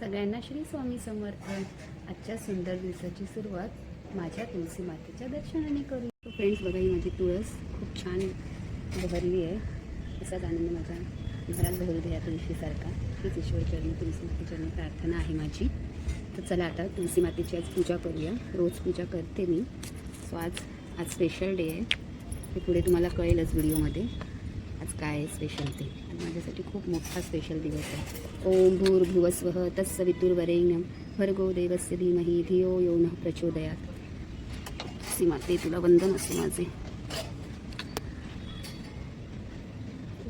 सगळ्यांना श्री स्वामी समर्थ. आजच्या सुंदर दिवसाची सुरुवात माझ्या तुळशी मातेच्या दर्शनाने करू. फ्रेंड्स बघा ही माझी तुळस खूप छान बहरली आहे. असाच आनंद माझ्या घरात बहरू द्या तुळशीसारखा. हीच ईश्वर चरणी मातेचरणी प्रार्थना आहे माझी. तर चला आता तुळशी मातेची आज पूजा करूया. रोज पूजा करते मी. सो आज आज स्पेशल डे आहे. ते पुढे तुम्हाला कळेलच व्हिडिओमध्ये आज काय आहे स्पेशल ते. माझ्यासाठी खूप मोठा स्पेशल दिवस आहे. ओम भूर्भुवस्व तत्सवितुर्वरेण्यं भर्गो देवस्य धीमहि, धियो यो नः प्रचोदयात. सीमाते तुला वंदन असो माझे.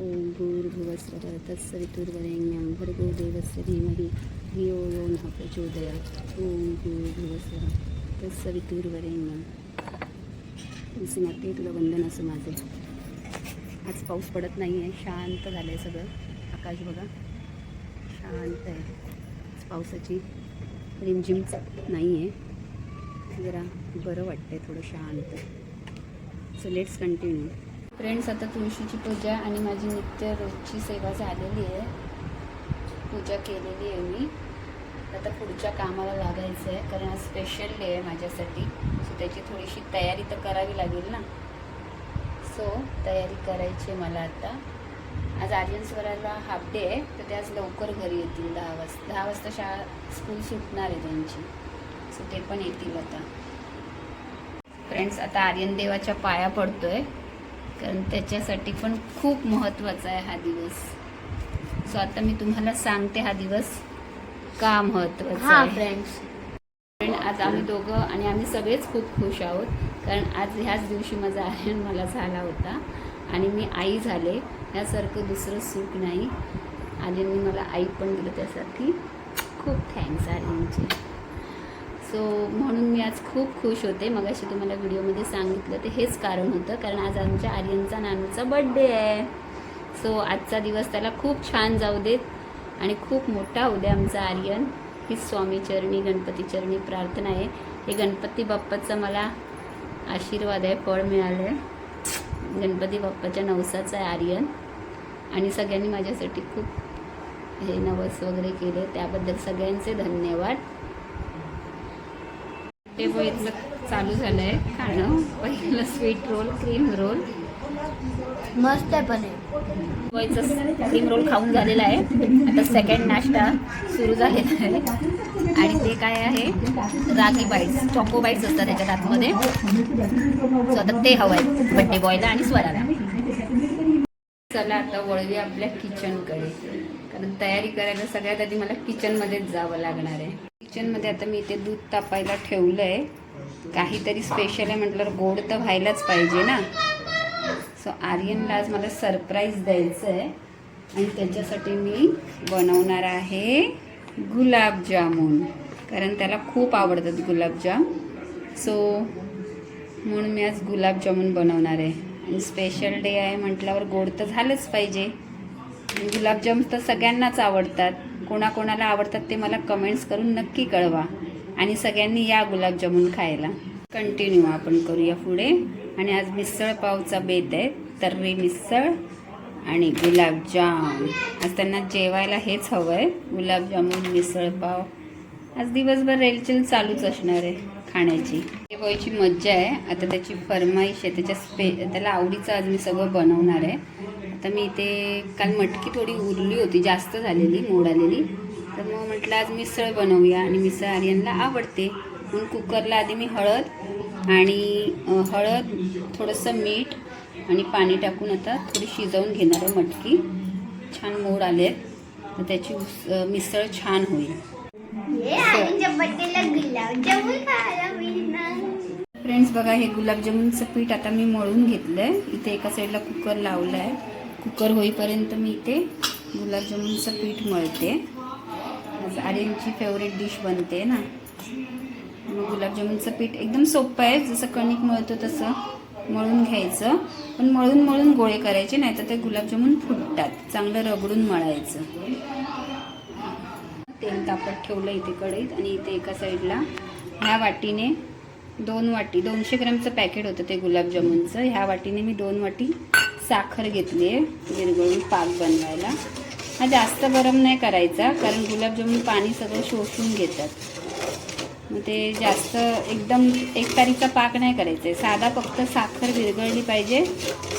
ओम भूर्भुवस्वः तत्सवितुर्वरेण्यं भर्गो देवस्य धीमहि, धियो यो नः प्रचोदयात. ओम भूर्भुवस्वः तत्सवितुर्वरेण्यं सीमाते तुला वंदन असो आज पाऊस पडत नाही आहे शांत झालं आहे सगळं. आकाश बघा. शांत आहे. पावसाची रिमझिम नाही आहे जरा बरं वाटतं आहे थोडं शांत. सो लेट्स कंटिन्यू फ्रेंड्स आता तुळशीची पूजा आणि माझी नित्य रोजची सेवा झालेली आहे. पूजा केलेली आहे मी. आता पुढच्या कामाला लागायचं आहे कारण आज स्पेशल डे आहे माझ्यासाठी. सो त्याची थोडीशी तयारी तर करावी लागेल ना. सो तयारी करायची मला आता. आज आर्यनस्वराला हाफ डे आहे तर ते आज लवकर घरी येतील दहा वाजता दहा वाजता शाळा स्कूल सुटणार आहे त्यांची. सो ते पण येतील आता. फ्रेंड्स आता आर्यन देवाच्या पाया पडतोय कारण त्याच्यासाठी पण खूप महत्त्वाचा आहे हा दिवस. सो आता मी तुम्हाला सांगते हा दिवस का महत्त्वाचा फ्रेंड्स फ्रेंड आज आम्ही दोघं आणि आम्ही सगळेच खूप खुश आहोत. कारण आज ह्याच दिवशी माझा आर्यन मला झाला होता आणि मी आई झाले. ह्यासारखं दुसरं सुख नाही. आर्यनने मला आई पण दिलं त्यासाठी. खूप थँक्स आर्यनचे सो म्हणून मी आज खूप खुश होते. मग अशी तुम्हाला व्हिडिओमध्ये सांगितलं ते हेच कारण होतं. कारण आज आमच्या आर्यनचा नानूचा बड्डे आहे. सो आजचा दिवस त्याला खूप छान जाऊ देत आणि खूप मोठा होऊ दे आमचा आर्यन. ही स्वामी चरणी गणपती चरणी प्रार्थना आहे. हे गणपती बाप्पाचं मला आशीर्वाद आहे फळ मिळालं आहे. गणपती बाप्पाच्या नवसाचं आहे आर्यन. आणि सगळ्यांनी माझ्यासाठी खूप हे नवस वगैरे केले. त्याबद्दल सगळ्यांचे धन्यवाद. ते इथलं चालू झालं आहे खाणं पहिलं स्वीट रोल क्रीम रोल मस्त आहे पण क्रीम रोल खाऊन झालेला आहे. आता सेकंड नाश्ता सुरू झालेला आहे. आणि ते काय आहे? रागी बाईट्स चॉको बाईट्स असतात त्याच्यात आतमध्ये. सो आता ते हवं आहे बड्डे बॉयला आणि स्वराला. चला आता वळूया आपल्या किचनकडे कारण तयारी करायला सगळ्यात आधी मला किचनमध्येच जावं लागणार आहे. किचनमध्ये आता मी इथे दूध तापायला ठेवलं आहे काहीतरी स्पेशल आहे म्हटल्यावर गोड तर व्हायलाच पाहिजे ना. सो आर्यनला आज मला सरप्राईज द्यायचं आहे आणि त्याच्यासाठी मी बनवणार आहे गुलाबजामुन. कारण त्याला खूप आवडतात गुलाबजाम. सो म्हणून मी आज गुलाबजामुन बनवणार आहे. आणि स्पेशल डे आहे म्हटल्यावर गोड तर झालंच पाहिजे. गुलाबजाम तर सगळ्यांनाच आवडतात. कोणाकोणाला आवडतात ते मला कमेंट्स करून नक्की कळवा. आणि सगळ्यांनी या गुलाबजामुन खायला. कंटिन्यू आपण करूया पुढे. आणि आज मिसळ पावचा बेत आहे तर्री मिसळ आणि गुलाबजाम. आज त्यांना जेवायला हेच हवं आहे गुलाबजामून मिसळ पाव. आज दिवसभर रेलचेल चालूच असणार आहे खाण्याची. बॉयची मज्जा आहे. आता त्याची फरमाईश आहे त्याच्या स्पे त्याला आवडीचं आज मी सगळं बनवणार आहे. आता मी इथे काल मटकी थोडी उरली होती जास्त झालेली मोड आलेली. तर मग म्हटलं आज मिसळ बनवूया आणि मिसळ आर्यनला आवडते. म्हणून कुकरला आधी मी हळद आणि हळद थोडंसं मीठ आणि पाणी टाकून आता थोडी शिजवून घेणार आहे मटकी. छान मोड आले आहेत तर त्याची मिसळ छान होईल. फ्रेंड्स बघा हे गुलाबजामुनचं पीठ आता मी मळून घेतलं आहे इथे एका साईडला कुकर लावलं आहे कुकर होईपर्यंत मी इथे गुलाबजामुनचं पीठ मळते. आर्यनची फेवरेट डिश बनते ना. गुलाबजामुनचं पीठ एकदम सोपं आहे. जसं कणिक मळतो तसं मळून घ्यायचं. पण मळून मळून गोळे करायचे नाही तर ते गुलाबजामुन फुटतात. चांगलं रगडून मळायचं. तेल तापत ठेवलं इथे कढईत आणि इथे एका साईडला ह्या वाटीने दोन वाटी दोनशे ग्रॅमचं पॅकेट होतं ते गुलाबजामुनचं. ह्या वाटीने मी दोन वाटी साखर घेतली आहे विरघळून पाक बनवायला. हा जास्त गरम नाही करायचा कारण गुलाबजामुन पाणी सगळं शोषून घेतात. मग ते जास्त एकदम एक तारीचा पाक नाही करायचा आहे साधा फक्त साखर विरघळली पाहिजे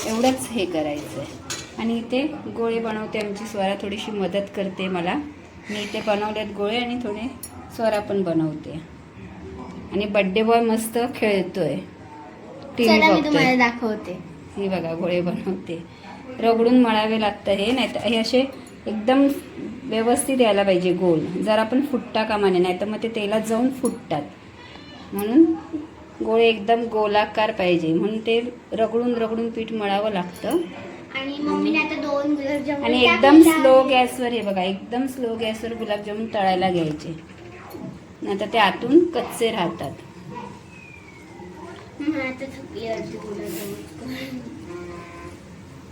एवढंच हे करायचं आहे आणि इथे गोळे बनवते आमची स्वरा थोडीशी मदत करते मला. मी इथे बनवलेत गोळे आणि थोडे स्वरा पण बनवते. आणि बड्डे बॉय मस्त खेळतोय. टी व्ही दाखवते. हे बघा गोळे बनवते. रगडून मळावे लागतं हे नाही तर हे असे एकदम व्यवस्थित यायला पाहिजे गोल. जर आपण फुटता कामा नये नाही तर मग ते तेलात जाऊन फुटतात. म्हणून गोळे एकदम गोलाकार पाहिजे. म्हणून ते रगडून रगडून पीठ मळावं लागतं. आणि एकदम. स्लो गॅसवर हे बघा एकदम स्लो गॅसवर गुलाबजामुन तळायला घ्यायचे. नाहीतर ते आतून कच्चे राहतात.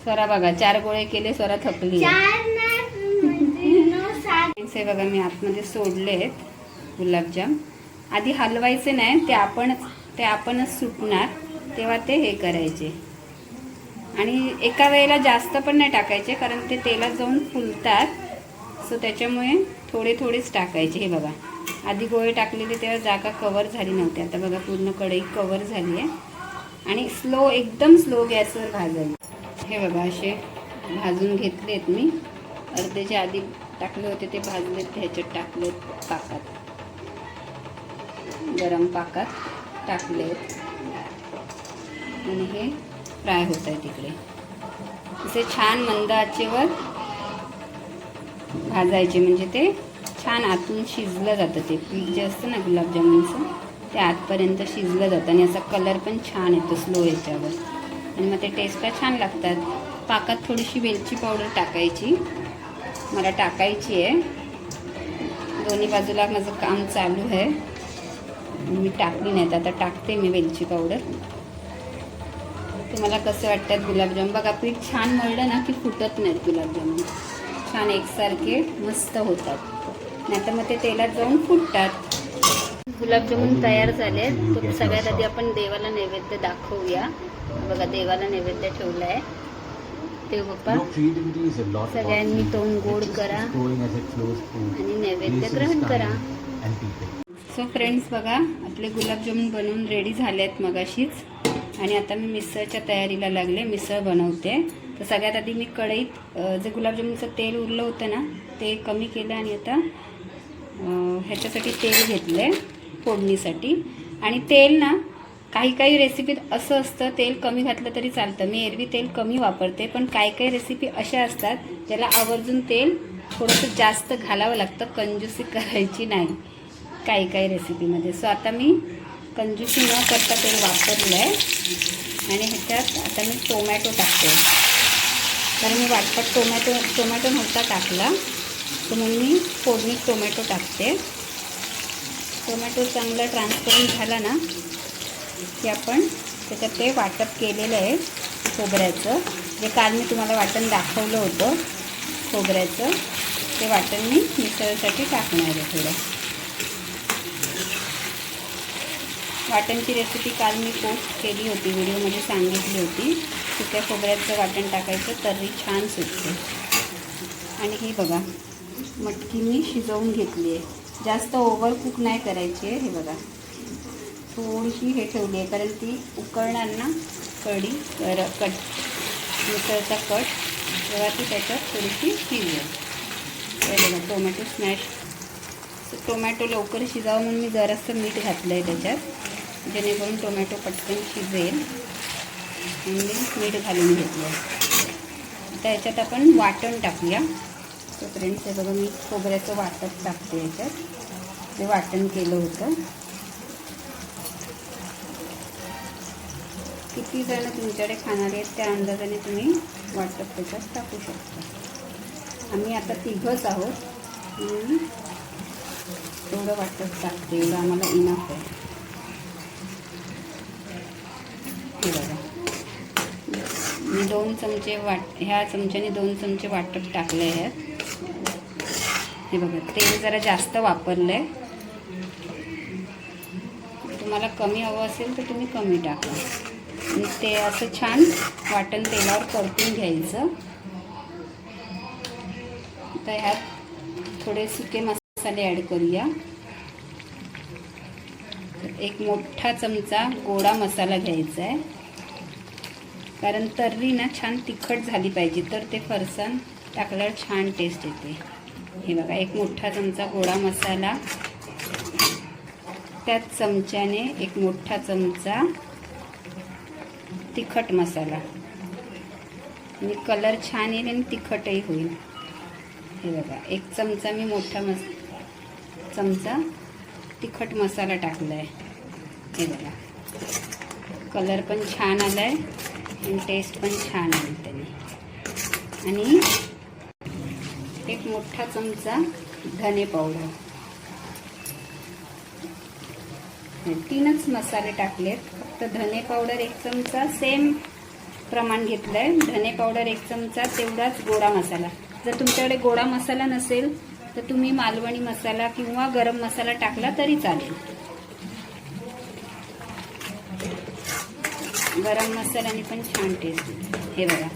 स्वरा बघा चार गोळे केले स्वरा थकली. हे बघा मी आतमध्ये सोडले आहेत गुलाबजाम. आधी हलवायचे नाही ते आपणच ते आपणच सुटणार तेव्हा ते हे करायचे. आणि एका वेळेला जास्त पण नाही टाकायचे कारण ते तेलात जाऊन फुलतात. सो त्याच्यामुळे थोडे थोडेच टाकायचे. हे बघा आधी गोळे टाकलेले तेव्हा जागा कवर झाली नव्हती. आता बघा पूर्ण कढई कवर झाली आहे. आणि स्लो एकदम स्लो गॅसवर भाजायचे हे बघा असे भाजून घेतलेत मी. अर्धेचे आधी टाकले होते ते भाजले ते ह्याच्यात टाकलेत पाकात. गरम पाकात टाकले आणि हे फ्राय होत आहे तिकडे. असे छान मंद आचेवर भाजायचे म्हणजे ते छान आतून शिजलं जातं ते. पीठ जे असतं ना गुलाबजामुनचं ते आतपर्यंत शिजलं जातं आणि असा कलर पण छान येतो स्लो याच्यावर. आणि मग ते टेस्टला छान लागतात. पाकात थोडीशी वेलची पावडर टाकायची. मला टाकायची आहे. दोन्ही बाजूला माझं काम चालू आहे. मी टाकली नाहीत आता टाकते मी वेलची पावडर तुम्हाला कसं वाटतात गुलाबजाम? बघा पीठ छान मळलं ना की फुटत नाहीत गुलाबजामुन छान एकसारखे मस्त होतात. नाहीतर मग ते तेलात जाऊन फुटतात. गुलाबजामुन तयार झाले तर सगळ्यात आधी आपण देवाला नैवेद्य दाखवूया. बघा देवाला नैवेद्य ठेवला आहे. ते बाप्पा सगळ्यांनी तोंड गोड करा आणि नैवेद्य ग्रहण करा. सो फ्रेंड्स बघा आपले गुलाबजामुन बनवून रेडी झाले आहेत मगाशीच. आणि आता मी मिसळच्या तयारीला लागले मिसळ बनवते. तर सगळ्यात आधी मी कढईत जे गुलाबजामुनचं तेल उरलं होतं ना ते कमी केलं आणि आता ह्याच्यासाठी तेल घेतलं आहे फोडणीसाठी. आणि तेल ना काही काही रेसिपीत असं असतं तेल कमी घातलं तरी चालतं. मी एरवी तेल कमी वापरते पण काही काही रेसिपी अशा असतात ज्याला आवर्जून तेल थोडंसं जास्त घालावं लागतं कंजूसी करायची नाही काही काही रेसिपीमध्ये सो आता मी कंजूसी न करता तेल वापरलं आहे आणि ह्याच्यात आता मी टोमॅटो टाकते. कारण मी वाटपात टोमॅटो टोमॅटो नव्हता टाकला तर मग मी फोडणीत टोमॅटो टाकते. टोमॅटो चांगला ट्रान्सपरंट झाला ना की आपण त्याच्यात ते वाटप केलेलं आहे खोबऱ्याचं. जे काल मी तुम्हाला वाटण दाखवलं होतं खोबऱ्याचं ते वाटण मी मिसळसाठी टाकणार आहे थोडं. वाटणची रेसिपी काल मी पोस्ट केली होती व्हिडिओमध्ये सांगितली होती सुक्या खोबऱ्याचं वाटण टाकायचं तर्री छान सुटते. आणि ही बघा मटकी मी शिजवून घेतली आहे. जास्त ओव्हर कुक नाही करायची आहे हे बघा. थोडीशी हे ठेवली आहे कारण ती उकळणार ना कढी तर कट मिसळचा कट तेव्हा ती त्याच्यात थोडीशी शिजली हे बघा टोमॅटो स्मॅश टोमॅटो लवकर शिजावं म्हणून मी जरासं मीठ घातलं आहे त्याच्यात जेणेकरून टोमॅटो पटकन शिजेल. आणि मी मीठ घालून घेतलं आहे आता याच्यात आपण वाटण टाकूया. तोपर्यंत बघा मी खोबऱ्याचं वाटप टाकते याच्यात. ते वाटण केलं होतं. किती जण तुमच्याकडे खाणारे आहेत त्या अंदाजाने तुम्ही वाटप त्याच्यात टाकू शकता. आम्ही आता तिघंच आहोत. म्हणून तेवढं वाटप टाकते एवढं आम्हाला इनफ आहे. हे बघा. मी दोन चमचे वाट ह्या चमच्याने दोन चमचे वाटप टाकले आहेत हे बघा तेल जरा जास्त वापरलं आहे तुम्हाला कमी हवं असेल तर तुम्ही कमी टाका. आणि ते असं छान वाटण तेलावर परतून घ्यायचं. आता ह्यात थोडे सुके मसाले ॲड करूया. एक मोठा चमचा गोडा मसाला घ्यायचा आहे. कारण तर्री ना छान तिखट झाली पाहिजे तर ते फरसाण टाकल्यावर छान टेस्ट येते. हे बघा एक मोठा चमचा गोडा मसाला. त्याच चमच्याने एक मोठा चमचा तिखट मसाला. आणि कलर छान येईल आणि तिखटही होईल. हे बघा एक चमचा मी मोठा मस चमचा तिखट मसाला टाकला आहे हे बघा. कलर पण छान आला आहे आणि टेस्ट पण छान आली त्याने. आणि एक मोठा चमचा धने पावडर. तीनच मसाले टाकलेत. फक्त धने पावडर एक चमचा सेम प्रमाण घेतलं आहे धने पावडर एक चमचा तेवढाच गोडा मसाला. जर तुमच्याकडे गोडा मसाला नसेल तर तुम्ही मालवणी मसाला किंवा गरम मसाला टाकला तरी चालेल. गरम मसाल्याने पण छान टेस्ट हे बघा.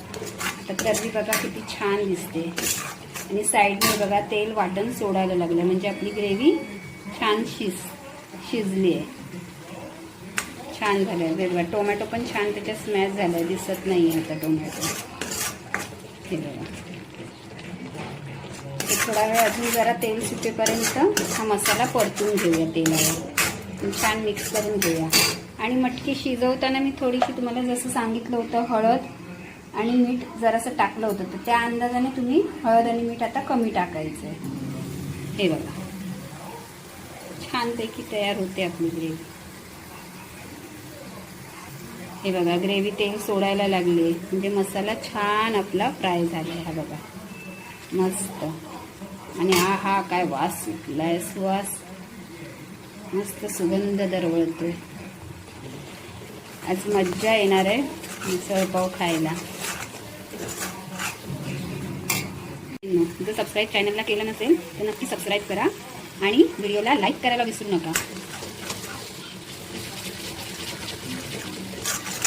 तर तर्री बघा किती छान दिसते. आणि साईडने बघा तेल वाटण सोडायला लागलं. म्हणजे आपली ग्रेव्ही छान शिज शिजली आहे. छान झालं आहे बघा टोमॅटो पण छान त्याच्यात स्मॅश झालं आहे दिसत नाही आहे आता टोमॅटो. हे बघा. ते थोडा वेळ अजून जरा तेल सुटेपर्यंत हा मसाला परतून घेऊया तेलावर. छान मिक्स करून घेऊया. आणि मटकी शिजवताना मी थोडीशी तुम्हाला जसं सांगितलं होतं हळद आणि मीठ जरासं टाकलं होतं. तर त्या अंदाजाने तुम्ही हळद आणि मीठ आता कमी टाकायचं आहे हे बघा. छानपैकी तयार होते आपली ग्रेव्ही. हे बघा ग्रेव्ही तेल सोडायला लागले. म्हणजे मसाला छान आपला फ्राय झाला हा बघा. मस्त. आणि हा हा काय वास सुटलाय सुवास. मस्त सुगंध दरवळतोय. आज मज्जा येणार आहे मिसळपाव खायला. जर सबस्क्राईब चॅनलला केलं नसेल तर नक्की सबस्क्राईब करा आणि व्हिडिओला लाईक करायला विसरू नका.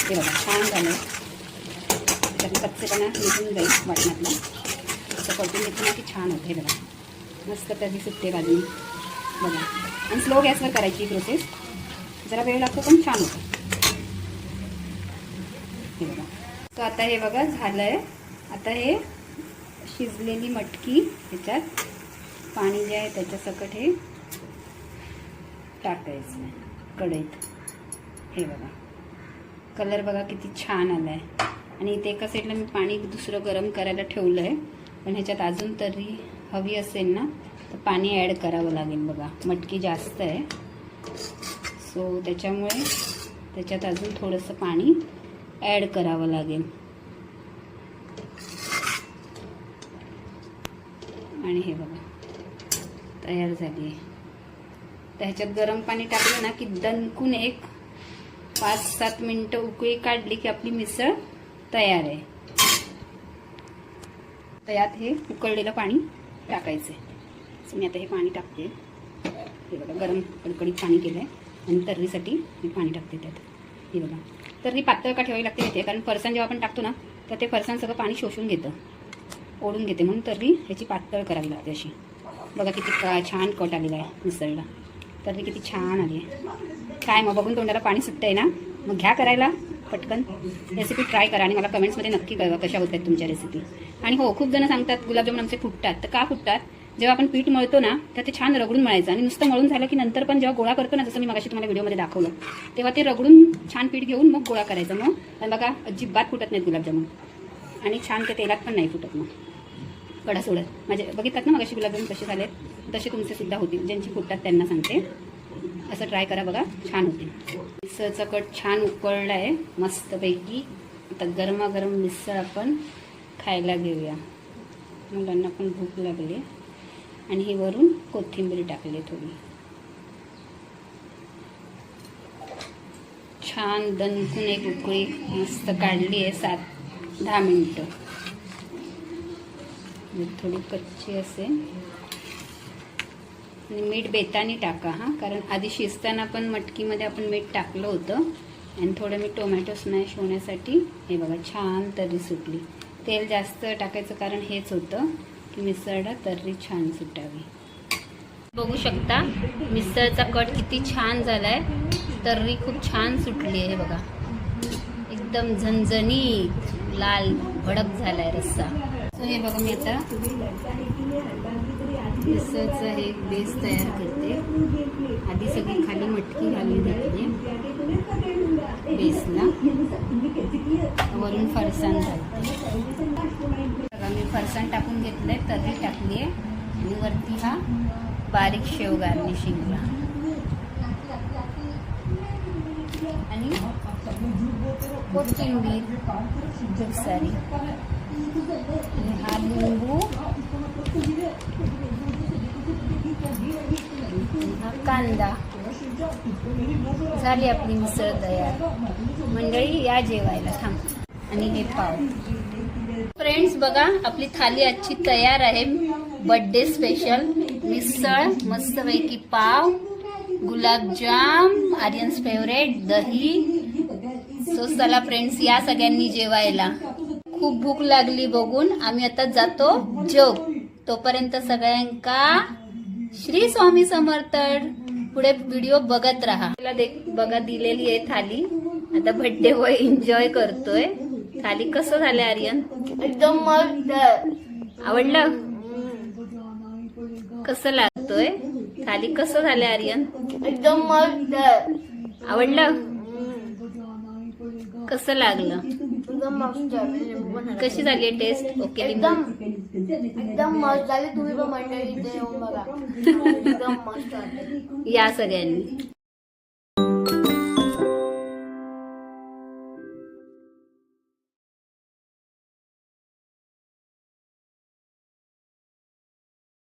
हे बघा छान झालं. त्यातून कच्चेपणा निघून जाईल वाटणातला असं परतून घेतलं की छान होतं हे बघा. मस्त त्याची सुटते बाजून बघा. आणि स्लो गॅसवर करायची प्रोसेस जरा वेळ लागतो पण छान होतं. हे बघा. तर आता हे बघा झालं आहे आता हे शिजलेली मटकी ह्याच्यात पाणी जे आहे त्याच्यासकट हे टाकायचं. कढईत. हे बघा. कलर बघा किती छान आला आहे आणि इथे एका साईडला मी पाणी दुसरं गरम करायला ठेवलं आहे पण ह्याच्यात अजून तरी हवी असेल ना तर पाणी ॲड करावं लागेल बघा. मटकी जास्त आहे. सो त्याच्यामुळे त्याच्यात अजून थोडंसं पाणी ॲड करावं लागेल. आणि हे बघा तयार झाली आहे. तर ह्याच्यात गरम पाणी टाकलं ना की दणकून एक पाच सात मिनटं उकळी काढली की आपली मिसळ तयार आहे. तर हे उकळलेलं पाणी टाकायचं आहे. मी आता हे पाणी टाकते. हे बघा गरम कडकडीत पाणी केलं आहे आणि तर्रीसाठी मी पाणी टाकते त्यात. हे बघा. तर्री पातळ का ठेवावी लागते येते कारण फरसाण जेव्हा आपण टाकतो ना तर ते फरसाण सगळं पाणी शोषून घेतं. ओढून घेते. म्हणून तर्री ह्याची पातळ करावी लागते अशी. बघा किती का छान कट आलेला आहे मिसळला. तर्री किती छान आली आहे. काय मग बघून तोंडाला पाणी सुटतं आहे ना? मग घ्या करायला पटकन. रेसिपी ट्राय करा आणि मला कमेंट्समध्ये नक्की कळवा कशा होत आहेत तुमच्या रेसिपी आणि हो खूप जण सांगतात गुलाबजामुन आमचे फुटतात. तर का फुटतात? जेव्हा आपण पीठ मळतो ना तर ते छान रगडून मळायचं आणि नुसतं मळून झालं की नंतर पण जेव्हा गोळा करतो ना जसं मी मगाशी तुम्हाला व्हिडिओमध्ये दाखवलं तेव्हा ते रगडून छान पीठ घेऊन मग गोळा करायचं मग. आणि बघा अजिबात फुटत नाहीत गुलाबजामुन. आणि छान ते तेलात पण नाही फुटत मग. कडा सोडत. माझे बघितलात ना मगाशी गुलाबजामुन कसे झालेत? तसे तुमचे सुद्धा होतील ज्यांची फुटतात त्यांना सांगते. असं ट्राय करा बघा छान होते मिसळचा कट छान उकळला आहे मस्तपैकी. आता गरमागरम मिसळ आपण खायला घेऊया. मुलांना पण भूक लागली. आणि हे वरून कोथिंबीर टाकली थोडी. छान दणकून एक उकळी मस्त काढली आहे सात दहा मिनटं. थोडी कच्ची असेल. आणि मीठ बेतानी टाका हां. कारण आधी शिजताना पण मटकीमध्ये आपण मीठ टाकलं होतं. आणि थोडं मी टोमॅटो स्मॅश होण्यासाठी हे बघा छान तर्री सुटली. तेल जास्त टाकायचं कारण हेच होतं की मिसळला तर्री छान सुटावी. बघू शकता मिसळचा कट किती छान झालाय. तर्री खूप छान सुटली आहे बघा. एकदम झणझणीत लाल भडक आहे रस्सा. सो हे बघा मी आता मिसळचं हे बेस तयार करते. आधी सगळी खाली मटकी घालून घेतली. बेसला. वरून फरसाण घालते. बघा मी फरसाण टाकून घेतलंय तर्री टाकली आहे आणि वरती हा बारीक शेव गार्निशिंगला आणि कोथिंबीर खूप सारी हा लिंबू. कांदा. झाली आपली मिसळ तयार. मंडळी या जेवायला थांब. आणि हे पाव. फ्रेंड्स बघा आपली थाली आजची तयार आहे. बड्डे स्पेशल मिसळ मस्तपैकी पाव गुलाबजाम आर्यन्स फेवरेट दही. सो चला फ्रेंड्स या सगळ्यांनी जेवायला. खूप भूक लागली बघून. आम्ही आता जातो जेव तोपर्यंत सगळ्यांका श्री स्वामी समर्थ पुढे व्हिडिओ बघत राहा. बघा दिलेली आहे थाली. आता बर्थडे बॉय एन्जॉय करतोय. थाली कसं झालं आर्यन? एकदम मस्त. आवडलं? कसं लागतोय? थाली कसं झालं आर्यन? एकदम मस्त. आवडलं? कसं लागलं? कशी झाली टेस्ट ओके एकदम. एकदम मस्त झाली तुम्ही पण मंडळी येऊन बघा. एकदम मस्त. या सगळ्यांनी.